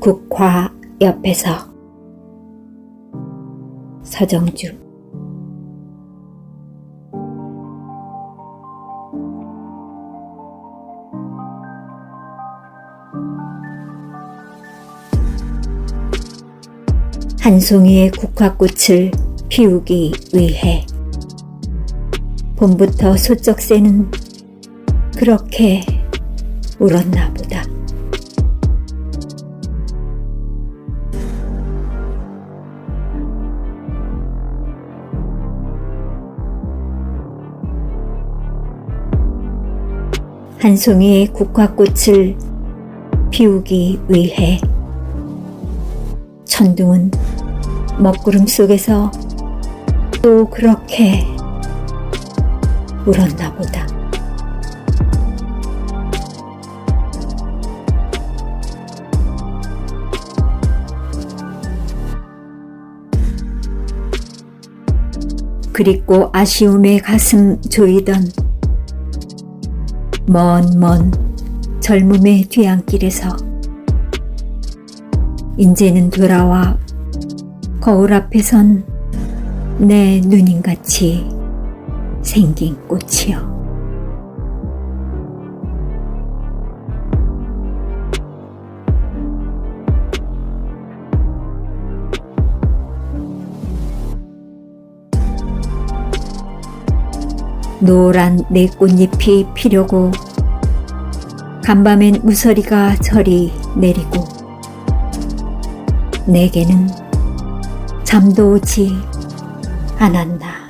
국화 옆에서 서정주 한 송이의 국화꽃을 피우기 위해 봄부터 소쩍새는 그렇게 울었나 보다. 한 송이의 국화꽃을 피우기 위해 천둥은 먹구름 속에서 또 그렇게 울었나 보다. 그립고 아쉬움에 가슴 조이던 먼 먼 젊음의 뒤안길에서 이제는 돌아와 거울 앞에 선내 누님같이 생긴 꽃이여. 노란 내 꽃잎이 피려고 간밤엔 무서리가 저리 내리고 내게는 잠도 오지 않았나.